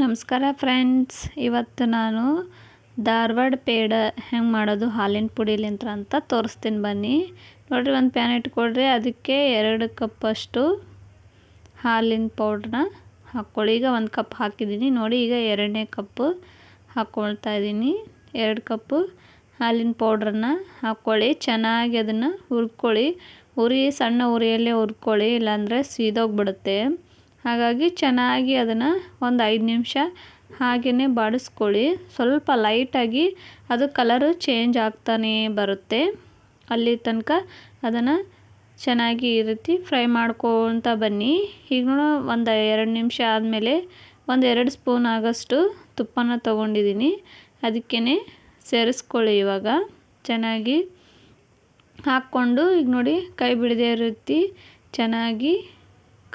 ನಮಸ್ಕಾರ ಫ್ರೆಂಡ್ಸ್. ಇವತ್ತು ನಾನು ಧಾರವಾಡ ಪೇಡ ಹೆಂಗೆ ಮಾಡೋದು, ಹಾಲಿನ ಪುಡಿಲಿಂತ್ರ ಅಂತ ತೋರಿಸ್ತೀನಿ ಬನ್ನಿ. ನೋಡಿರಿ, ಒಂದು ಪ್ಯಾನ್ ಇಟ್ಕೊಳ್ರಿ. ಅದಕ್ಕೆ ಎರಡು ಕಪ್ಪಷ್ಟು ಹಾಲಿನ ಪೌಡ್ರನ್ನ ಹಾಕ್ಕೊಳ್ಳಿ. ಈಗ ಒಂದು ಕಪ್ ಹಾಕಿದ್ದೀನಿ. ನೋಡಿ, ಈಗ ಎರಡನೇ ಕಪ್ಪು ಹಾಕ್ಕೊಳ್ತಾ ಇದ್ದೀನಿ. ಎರಡು ಕಪ್ಪು ಹಾಲಿನ ಪೌಡ್ರನ್ನ ಹಾಕ್ಕೊಳ್ಳಿ. ಚೆನ್ನಾಗಿ ಅದನ್ನು ಹುರ್ಕೊಳ್ಳಿ. ಉರಿ, ಸಣ್ಣ ಉರಿಯಲ್ಲೇ ಹುರ್ಕೊಳ್ಳಿ. ಇಲ್ಲಾಂದರೆ ಸೀದೋಗ್ಬಿಡುತ್ತೆ. ಹಾಗಾಗಿ ಚೆನ್ನಾಗಿ ಅದನ್ನು ಒಂದು ಐದು ನಿಮಿಷ ಹಾಗೆಯೇ ಬಾಡಿಸ್ಕೊಳ್ಳಿ. ಸ್ವಲ್ಪ ಲೈಟಾಗಿ ಅದು ಕಲರು ಚೇಂಜ್ ಆಗ್ತಾನೇ ಬರುತ್ತೆ. ಅಲ್ಲಿ ತನಕ ಅದನ್ನು ಚೆನ್ನಾಗಿ ಈ ರೀತಿ ಫ್ರೈ ಮಾಡ್ಕೊತ ಬನ್ನಿ. ಈಗ ಒಂದು ಎರಡು ನಿಮಿಷ ಆದಮೇಲೆ ಒಂದು ಎರಡು ಸ್ಪೂನ್ ಆಗೋಷ್ಟು ತುಪ್ಪನ ತೊಗೊಂಡಿದ್ದೀನಿ ಅದಕ್ಕೇ ಸೇರಿಸ್ಕೊಳ್ಳಿ ಇವಾಗ. ಚೆನ್ನಾಗಿ ಹಾಕ್ಕೊಂಡು, ಈಗ ನೋಡಿ ಕೈ ಬಿಡದೇ ರೀತಿ ಚೆನ್ನಾಗಿ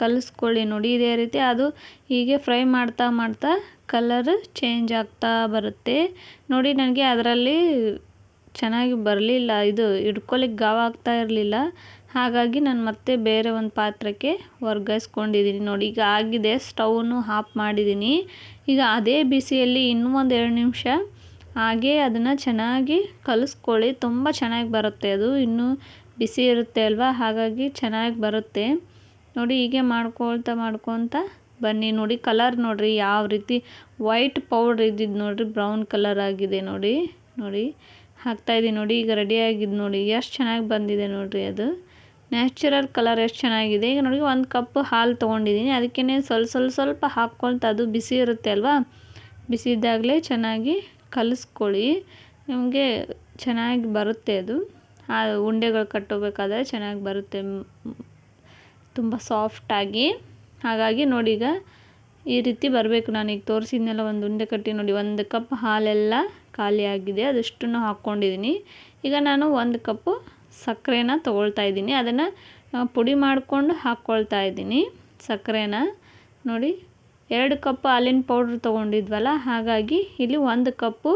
ಕಲಿಸ್ಕೊಳ್ಳಿ ನೋಡಿ, ಇದೇ ರೀತಿ ಅದು ಹೀಗೆ ಫ್ರೈ ಮಾಡ್ತಾ ಮಾಡ್ತಾ ಕಲರ್ ಚೇಂಜ್ ಆಗ್ತಾ ಬರುತ್ತೆ. ನೋಡಿ, ನನಗೆ ಅದರಲ್ಲಿ ಚೆನ್ನಾಗಿ ಬರಲಿಲ್ಲ, ಇದು ಹಿಡ್ಕೊಲಿಕ್ಕೆ ಗಾವ ಆಗ್ತಾ ಇರಲಿಲ್ಲ. ಹಾಗಾಗಿ ನಾನು ಮತ್ತೆ ಬೇರೆ ಒಂದು ಪಾತ್ರಕ್ಕೆ ವರ್ಗಾಯಿಸ್ಕೊಂಡಿದ್ದೀನಿ. ನೋಡಿ, ಈಗ ಆಗಿದೆ ಸ್ಟವನ್ನು ಆಫ್ ಮಾಡಿದ್ದೀನಿ. ಈಗ ಅದೇ ಬಿಸಿಯಲ್ಲಿ ಇನ್ನೂ ಒಂದು ಎರಡು ನಿಮಿಷ ಹಾಗೆ ಅದನ್ನು ಚೆನ್ನಾಗಿ ಕಲಿಸ್ಕೊಳ್ಳಿ. ತುಂಬ ಚೆನ್ನಾಗಿ ಬರುತ್ತೆ ಅದು, ಇನ್ನೂ ಬಿಸಿ ಇರುತ್ತೆ ಅಲ್ವಾ? ಹಾಗಾಗಿ ಚೆನ್ನಾಗಿ ಬರುತ್ತೆ. ನೋಡಿ ಹೀಗೆ ಮಾಡ್ಕೊಳ್ತಾ ಮಾಡ್ಕೊಳ್ತಾ ಬನ್ನಿ ನೋಡಿ ಕಲರ್ ನೋಡಿರಿ ಯಾವ ರೀತಿ ವೈಟ್ ಪೌಡ್ರ್ ಇದ್ದಿದ್ದು ನೋಡಿರಿ ಬ್ರೌನ್ ಕಲರ್ ಆಗಿದೆ ನೋಡಿ ನೋಡಿ ಹಾಕ್ತಾಯಿದ್ದೀನಿ ನೋಡಿ, ಈಗ ರೆಡಿ ಆಗಿದ್ದು ನೋಡಿ, ಎಷ್ಟು ಚೆನ್ನಾಗಿ ಬಂದಿದೆ ನೋಡಿರಿ ಅದು. ನ್ಯಾಚುರಲ್ ಕಲರ್ ಎಷ್ಟು ಚೆನ್ನಾಗಿದೆ. ಈಗ ನೋಡಿ ಒಂದು ಕಪ್ ಹಾಲು ತೊಗೊಂಡಿದ್ದೀನಿ ಅದಕ್ಕೇ ಸ್ವಲ್ಪ ಸ್ವಲ್ಪ ಸ್ವಲ್ಪ ಹಾಕ್ಕೊಳ್ತಾ ಅದು ಬಿಸಿ ಇರುತ್ತೆ ಅಲ್ವಾ? ಬಿಸಿ ಇದ್ದಾಗಲೇ ಚೆನ್ನಾಗಿ ಕಲಿಸ್ಕೊಳ್ಳಿ. ನಿಮಗೆ ಚೆನ್ನಾಗಿ ಬರುತ್ತೆ ಅದು. ಆ ಉಂಡೆಗಳು ಕಟ್ಟೋಬೇಕಾದ್ರೆ ಚೆನ್ನಾಗಿ ಬರುತ್ತೆ. ತುಂಬ ಸಾಫ್ಟಾಗಿ ಹಾಗಾಗಿ ನೋಡಿ ಈಗ ಈ ರೀತಿ ಬರಬೇಕು. ನಾನೀಗ ತೋರಿಸಿದ್ನೆಲ್ಲ, ಒಂದು ಉಂಡೆ ಕಟ್ಟಿ ನೋಡಿ, ಒಂದು ಕಪ್ ಹಾಲೆಲ್ಲ ಖಾಲಿಯಾಗಿದೆ ಅದಷ್ಟನ್ನು ಹಾಕ್ಕೊಂಡಿದ್ದೀನಿ. ಈಗ ನಾನು ಒಂದು ಕಪ್ಪು ಸಕ್ಕರೆನ ತೊಗೊಳ್ತಾ ಇದ್ದೀನಿ. ಅದನ್ನು ಪುಡಿ ಮಾಡಿಕೊಂಡು ಹಾಕ್ಕೊಳ್ತಾ ಇದ್ದೀನಿ ಸಕ್ಕರೆನ. ನೋಡಿ, ಎರಡು ಕಪ್ ಹಾಲಿನ ಪೌಡ್ರ್ ತೊಗೊಂಡಿದ್ವಲ್ಲ, ಹಾಗಾಗಿ ಇಲ್ಲಿ ಒಂದು ಕಪ್ಪು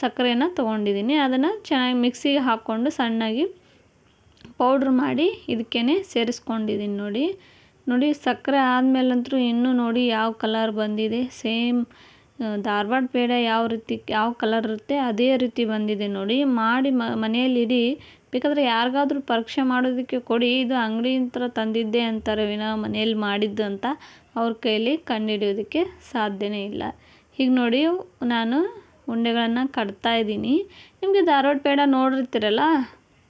ಸಕ್ಕರೆನ ತೊಗೊಂಡಿದ್ದೀನಿ. ಅದನ್ನು ಚೆನ್ನಾಗಿ ಮಿಕ್ಸಿಗೆ ಹಾಕ್ಕೊಂಡು ಸಣ್ಣಗೆ ಪೌಡ್ರ್ ಮಾಡಿ ಇದಕ್ಕೇ ಸೇರಿಸ್ಕೊಂಡಿದ್ದೀನಿ ನೋಡಿ. ನೋಡಿ, ಸಕ್ಕರೆ ಆದಮೇಲಂತೂ ಇನ್ನೂ ನೋಡಿ ಯಾವ ಕಲರ್ ಬಂದಿದೆ. ಸೇಮ್ ಧಾರವಾಡ ಪೇಡ ಯಾವ ರೀತಿ, ಯಾವ ಕಲರ್ ಇರುತ್ತೆ ಅದೇ ರೀತಿ ಬಂದಿದೆ ನೋಡಿ. ಮಾಡಿ ಮನೆಯಲ್ಲಿಡಿ ಬೇಕಾದರೆ ಯಾರಿಗಾದ್ರೂ ಪರೀಕ್ಷೆ ಮಾಡೋದಕ್ಕೆ ಕೊಡಿ. ಇದು ಅಂಗಡಿಯಿಂದ ತಂದಿದ್ದೆ ಅಂತಾರೆ ವಿನ ಮನೆಯಲ್ಲಿ ಮಾಡಿದ್ದು ಅಂತ. ಅವ್ರ ಕೈಯಲ್ಲಿ ಕಂಡುಹಿಡಿಯೋದಕ್ಕೆ ಸಾಧ್ಯವೇ ಇಲ್ಲ. ಹೀಗೆ ನೋಡಿ ನಾನು ಉಂಡೆಗಳನ್ನು ಕಟ್ತಾ ಇದ್ದೀನಿ. ನಿಮಗೆ ಧಾರವಾಡ ಪೇಡ ನೋಡಿರ್ತೀರಲ್ಲ?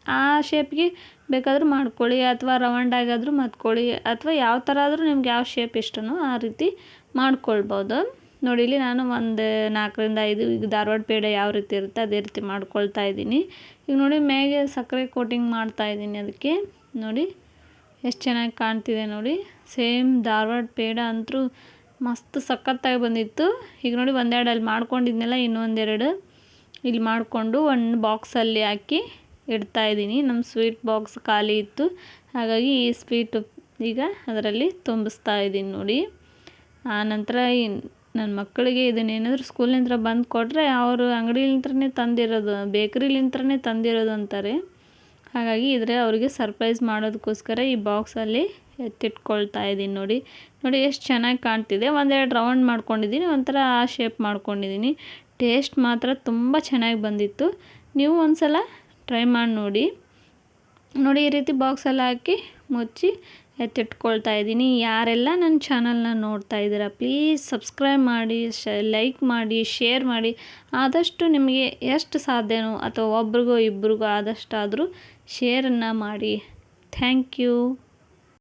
ಆ ಶೇಪ್ಗೆ ಬೇಕಾದರೂ ಮಾಡ್ಕೊಳ್ಳಿ. ಅಥವಾ ರವಂಡಾಗಾದರೂ ಮತ್ಕೊಳ್ಳಿ. ಅಥವಾ ಯಾವ ಥರ ಆದರೂ ನಿಮ್ಗೆ ಯಾವ ಶೇಪ್ ಇಷ್ಟನೋ ಆ ರೀತಿ ಮಾಡ್ಕೊಳ್ಬೋದು. ನೋಡಿ, ಇಲ್ಲಿ ನಾನು ಒಂದು ನಾಲ್ಕರಿಂದ ಐದು, ಈಗ ಧಾರವಾಡ ಪೇಡ ಯಾವ ರೀತಿ ಇರುತ್ತೆ ಅದೇ ರೀತಿ ಮಾಡ್ಕೊಳ್ತಾ ಇದ್ದೀನಿ. ಈಗ ನೋಡಿ, ಮೇಗೆ ಸಕ್ಕರೆ ಕೋಟಿಂಗ್ ಮಾಡ್ತಾ ಇದ್ದೀನಿ ಅದಕ್ಕೆ. ನೋಡಿ, ಎಷ್ಟು ಚೆನ್ನಾಗಿ ಕಾಣ್ತಿದೆ ನೋಡಿ. ಸೇಮ್ ಧಾರವಾಡ ಪೇಡ ಅಂತೂ ಮಸ್ತ್ ಸಖತ್ತಾಗಿ ಬಂದಿತ್ತು. ಈಗ ನೋಡಿ ಒಂದೆರಡು ಅಲ್ಲಿ ಮಾಡ್ಕೊಂಡಿದ್ನೆಲ್ಲ, ಇನ್ನೊಂದೆರಡು. ಇಲ್ಲಿ ಮಾಡಿಕೊಂಡು ಒಂದು ಬಾಕ್ಸಲ್ಲಿ ಹಾಕಿ ಇಡ್ತಾ ಇದ್ದೀನಿ. ನಮ್ಮ ಸ್ವೀಟ್ ಬಾಕ್ಸ್ ಖಾಲಿ ಇತ್ತು. ಹಾಗಾಗಿ ಈ ಸ್ವೀಟು ಈಗ ಅದರಲ್ಲಿ ತುಂಬಿಸ್ತಾ ಇದ್ದೀನಿ ನೋಡಿ. ಆನಂತರ ನನ್ನ ಮಕ್ಕಳಿಗೆ ಇದನ್ನೇನಾದರೂ ಸ್ಕೂಲಿಂದ ಬಂದು ಕೊಟ್ಟರೆ ಅವರು ಅಂಗಡಿಲಿಂತ್ರನೇ ತಂದಿರೋದು ಬೇಕ್ರಿಲಿಂತ್ರನೇ ತಂದಿರೋದು ಅಂತಾರೆ. ಹಾಗಾಗಿ ಇದ್ರೆ ಅವರಿಗೆ ಸರ್ಪ್ರೈಸ್ ಮಾಡೋದಕ್ಕೋಸ್ಕರ ಈ ಬಾಕ್ಸಲ್ಲಿ ಎತ್ತಿಟ್ಕೊಳ್ತಾ ಇದ್ದೀನಿ ನೋಡಿ. ನೋಡಿ ಎಷ್ಟು ಚೆನ್ನಾಗಿ ಕಾಣ್ತಿದೆ. ಒಂದೆರಡು ರೌಂಡ್ ಮಾಡ್ಕೊಂಡಿದ್ದೀನಿ, ಒಂಥರ ಆ ಶೇಪ್ ಮಾಡ್ಕೊಂಡಿದ್ದೀನಿ. ಟೇಸ್ಟ್ ಮಾತ್ರ ತುಂಬ ಚೆನ್ನಾಗಿ ಬಂದಿತ್ತು. ನೀವು ಒಂದು ಸಲ ಟ್ರೈ ಮಾಡಿ ನೋಡಿ. ನೋಡಿ, ಈ ರೀತಿ ಬಾಕ್ಸಲ್ಲಿ ಹಾಕಿ ಮುಚ್ಚಿ ಎತ್ತಿಟ್ಕೊಳ್ತಾ ಇದ್ದೀನಿ. ಯಾರೆಲ್ಲ ನನ್ನ ಚಾನಲ್ನ ನೋಡ್ತಾ ಇದ್ದೀರಾ ಪ್ಲೀಸ್ ಸಬ್ಸ್ಕ್ರೈಬ್ ಮಾಡಿ ಶ ಲೈಕ್ ಮಾಡಿ ಶೇರ್ ಮಾಡಿ. ಆದಷ್ಟು ನಿಮಗೆ ಎಷ್ಟು ಸಾಧ್ಯನೋ ಅಥವಾ ಒಬ್ರಿಗೋ ಇಬ್ರಿಗೋ ಆದಷ್ಟಾದರೂ ಶೇರನ್ನು ಮಾಡಿ. Thank you